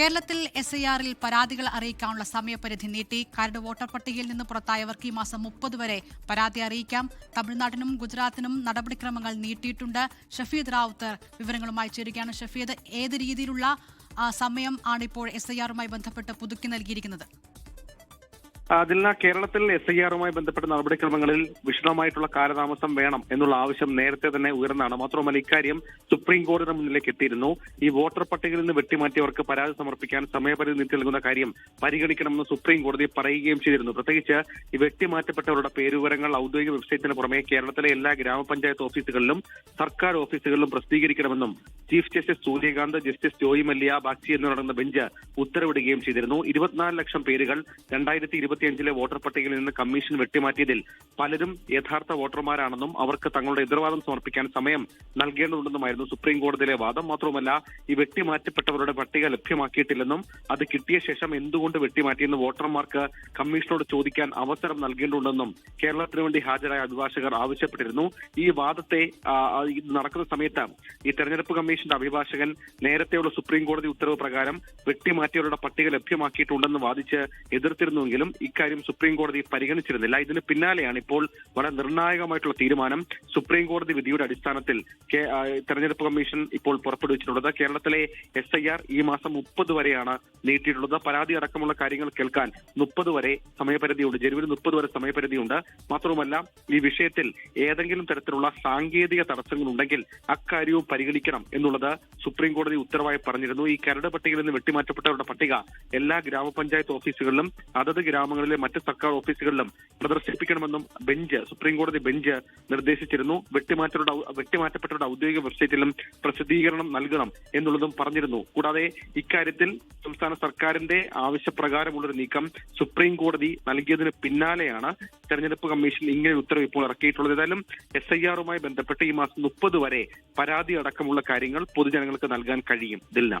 കേരളത്തിൽ S I ആറിൽ പരാതികൾ അറിയിക്കാനുള്ള സമയപരിധി നീട്ടി. കരട് വോട്ടർ പട്ടികയിൽ നിന്ന് പുറത്തായവർക്ക് ഈ മാസം മുപ്പത് വരെ പരാതി അറിയിക്കാം. തമിഴ്നാട്ടിനും ഗുജറാത്തിനും നടപടിക്രമങ്ങൾ നീട്ടിയിട്ടുണ്ട്. ഷഫീദ് റാവുത്തർ വിവരങ്ങളുമായി ചേരുകയാണ്. ഷഫീദ് ഏത് രീതിയിലുള്ള സമയം ആണിപ്പോൾ എസ് ഐ ആറുമായി ബന്ധപ്പെട്ട് പുതുക്കി നൽകിയിരിക്കുന്നത്? അതിൽ കേരളത്തിൽ എസ് ഐ ആറുമായി ബന്ധപ്പെട്ട നടപടിക്രമങ്ങളിൽ വിശദമായിട്ടുള്ള കാലതാമസം വേണം എന്നുള്ള ആവശ്യം നേരത്തെ തന്നെ ഉയർന്നാണ്. മാത്രമല്ല ഇക്കാര്യം സുപ്രീം കോടതിയുടെ മുന്നിലേക്ക് എത്തിയിരുന്നു. ഈ വോട്ടർ പട്ടികയിൽ നിന്ന് വെട്ടിമാറ്റിയവർക്ക് പരാതി സമർപ്പിക്കാൻ സമയപരിധി നീട്ടി നൽകുന്ന കാര്യം പരിഗണിക്കണമെന്ന് സുപ്രീം കോടതി പറയുകയും ചെയ്തിരുന്നു. പ്രത്യേകിച്ച് ഈ വെട്ടിമാറ്റപ്പെട്ടവരുടെ പേരുവിവരങ്ങൾ ഔദ്യോഗിക വെബ്സൈറ്റിന് പുറമെ കേരളത്തിലെ എല്ലാ ഗ്രാമപഞ്ചായത്ത് ഓഫീസുകളിലും സർക്കാർ ഓഫീസുകളിലും പ്രസിദ്ധീകരിക്കണമെന്നും chief justice Surya Kant justice Joymalya Bagchi എന്നിവരടങ്ങുന്ന ബെഞ്ച് ഉത്തരവിടുകയും ചെയ്തിരുന്നു. ഇരുപത്തിനാല് ലക്ഷം പേരുകൾ രണ്ടായിരത്തി ഇരുപത്തിയഞ്ചിലെ വോട്ടർ പട്ടികയിൽ നിന്ന് കമ്മീഷൻ വെട്ടിമാറ്റിയതിൽ പലരും യഥാർത്ഥ വോട്ടർമാരാണെന്നും അവർക്ക് തങ്ങളുടെ എതിർവാദം സമർപ്പിക്കാൻ സമയം നൽകേണ്ടതുണ്ടെന്നുമായിരുന്നു സുപ്രീം കോടതിയിലെ വാദം. മാത്രവുമല്ല ഈ വെട്ടിമാറ്റപ്പെട്ടവരുടെ പട്ടിക ലഭ്യമാക്കിയിട്ടില്ലെന്നും അത് കിട്ടിയ ശേഷം എന്തുകൊണ്ട് വെട്ടിമാറ്റിയെന്ന് വോട്ടർമാർക്ക് കമ്മീഷനോട് ചോദിക്കാൻ അവസരം നൽകേണ്ടതുണ്ടെന്നും കേരളത്തിന് വേണ്ടി ഹാജരായ അഭിഭാഷകർ ആവശ്യപ്പെട്ടിരുന്നു. ഈ വാദത്തെ നടക്കുന്ന സമയത്ത് ഈ തെരഞ്ഞെടുപ്പ് കമ്മീഷന്റെ അഭിഭാഷകൻ നേരത്തെയുള്ള സുപ്രീം കോടതി ഉത്തരവ് പ്രകാരം വെട്ടിമാറ്റിയവരുടെ പട്ടിക ലഭ്യമാക്കിയിട്ടുണ്ടെന്ന് വാദിച്ച് എതിർത്തിരുന്നുവെങ്കിലും ഇക്കാര്യം സുപ്രീം കോടതി പരിഗണിച്ചിരുന്നില്ല. ഇതിന് പിന്നാലെയാണ് ഇപ്പോൾ വളരെ നിർണായകമായിട്ടുള്ള തീരുമാനം സുപ്രീം കോടതി വിധിയുടെ അടിസ്ഥാനത്തിൽ തെരഞ്ഞെടുപ്പ് കമ്മീഷൻ ഇപ്പോൾ പുറപ്പെടുവിച്ചിട്ടുള്ളത്. കേരളത്തിലെ എസ് ഐ ആർ ഈ മാസം മുപ്പത് വരെയാണ് നീട്ടിയിട്ടുള്ളത്. പരാതി അടക്കമുള്ള കാര്യങ്ങൾ കേൾക്കാൻ മുപ്പത് വരെ സമയപരിധിയുണ്ട്. ജനുവരി മുപ്പത് വരെ സമയപരിധിയുണ്ട്. മാത്രവുമല്ല ഈ വിഷയത്തിൽ ഏതെങ്കിലും തരത്തിലുള്ള സാങ്കേതിക തടസ്സങ്ങൾ ഉണ്ടെങ്കിൽ അക്കാര്യവും പരിഗണിക്കണം എന്നുള്ളത് സുപ്രീം കോടതി ഉത്തരവായി പറഞ്ഞിരുന്നു. ഈ കരട് പട്ടികയിൽ നിന്ന് വെട്ടിമാറ്റപ്പെട്ടവരുടെ പട്ടിക എല്ലാ ഗ്രാമപഞ്ചായത്ത് ഓഫീസുകളിലും അതത് ഗ്രാമങ്ങളിലെ മറ്റ് സർക്കാർ ഓഫീസുകളിലും പ്രദർശിപ്പിക്കണമെന്നും ബെഞ്ച് സുപ്രീം കോടതി ബെഞ്ച് നിർദ്ദേശിച്ചിരുന്നു. വെട്ടിമാറ്റവരുടെ ഔ- വെട്ടിമാറ്റപ്പെട്ടവരുടെ ഔദ്യോഗിക വെബ്സൈറ്റിലും പ്രസിദ്ധീകരണം നൽകണം എന്നുള്ളതും പറഞ്ഞിരുന്നു. കൂടാതെ ഇക്കാര്യത്തിൽ സംസ്ഥാന സർക്കാരിന്റെ ആവശ്യപ്രകാരമുള്ളൊരു നീക്കം സുപ്രീം കോടതി നൽകിയതിന് പിന്നാലെയാണ് തെരഞ്ഞെടുപ്പ് കമ്മീഷൻ ഇങ്ങനെ ഉത്തരവ് ഇപ്പോൾ ഇറക്കിയിട്ടുള്ളത്. ഏതായാലും എസ് ഐ ആറുമായി ബന്ധപ്പെട്ട് ഈ മാസം മുപ്പത് വരെ പരാതി അടക്കമുള്ള കാര്യങ്ങൾ പൊതുജനങ്ങൾക്ക് നൽകാൻ കഴിയും. ദിൽന